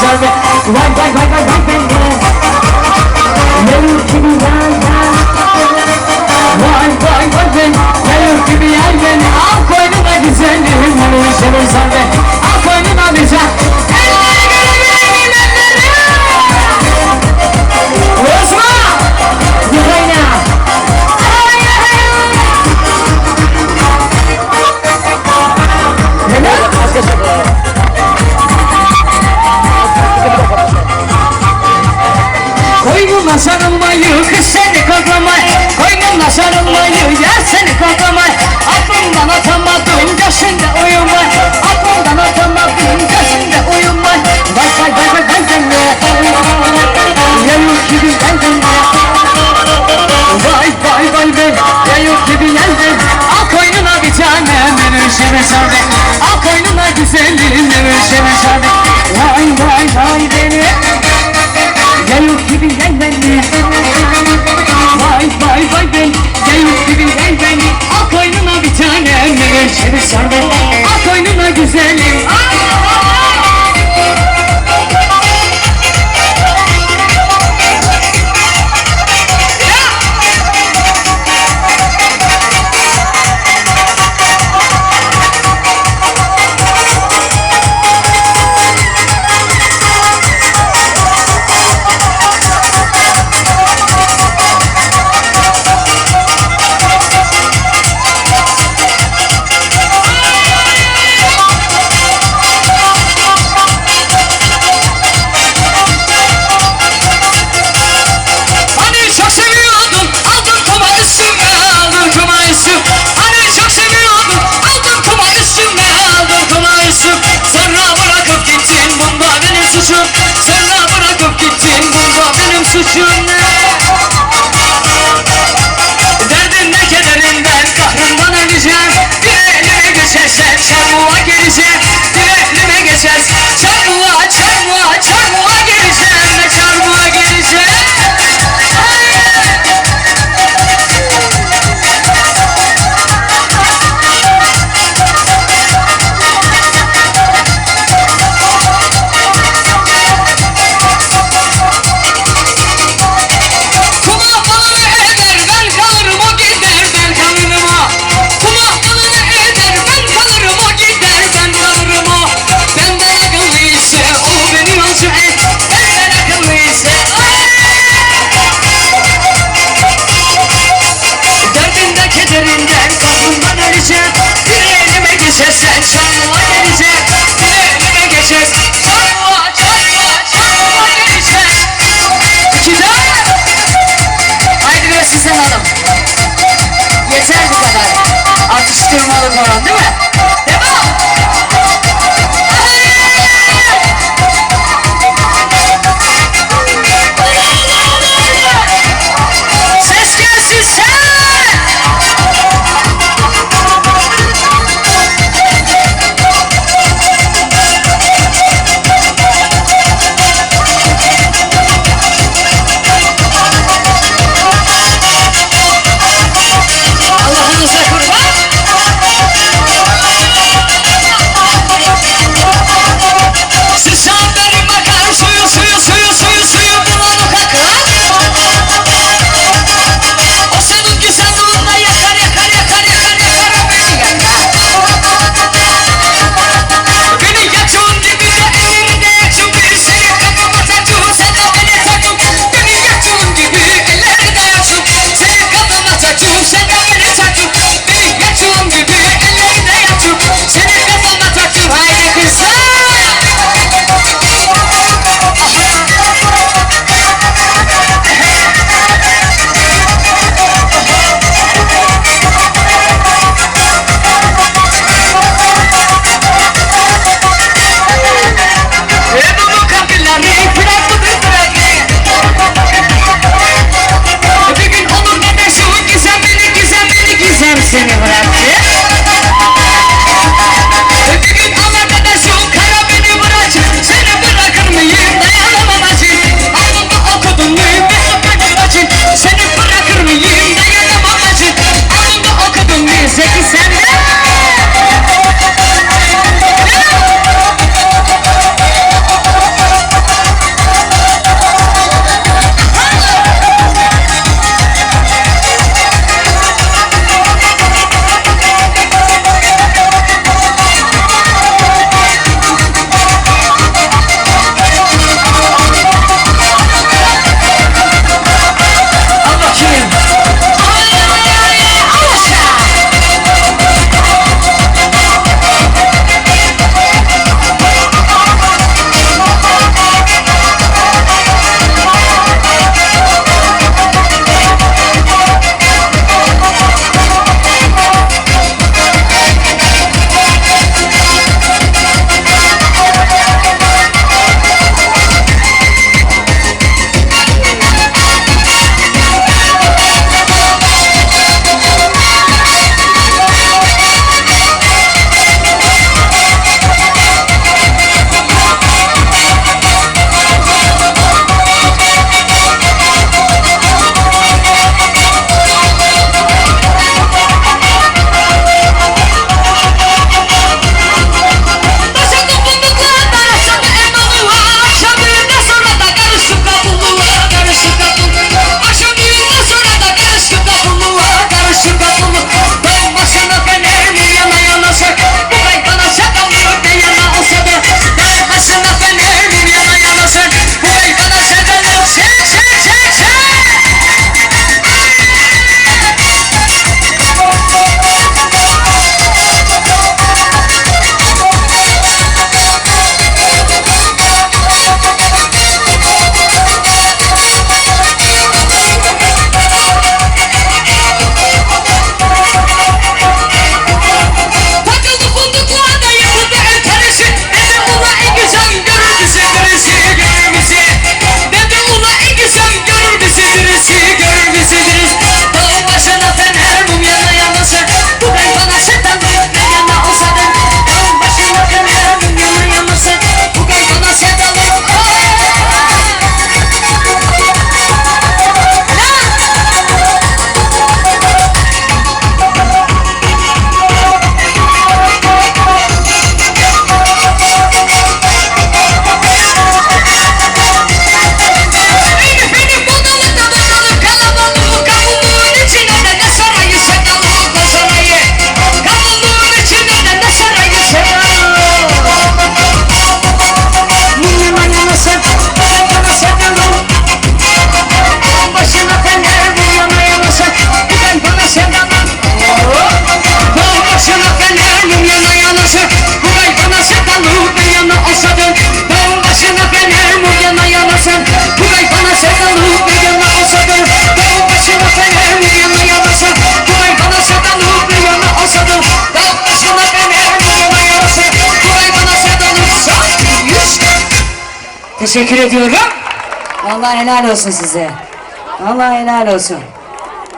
sardı Vay vay vay vay vay bende Yavur gibi yan yan Vay vay vay ben Yavur gibi yan beni Al koynuma güzelim Yavur seni sardı Al koynuma güzel nasarım ayı kız seni kakamay Koynum nasarım ayı yer seni kakamay Aklımdan atamadım yaşında uyumay Aklımdan atamadım Teşekkür ediyorum. Allah helal olsun size. Allah helal olsun.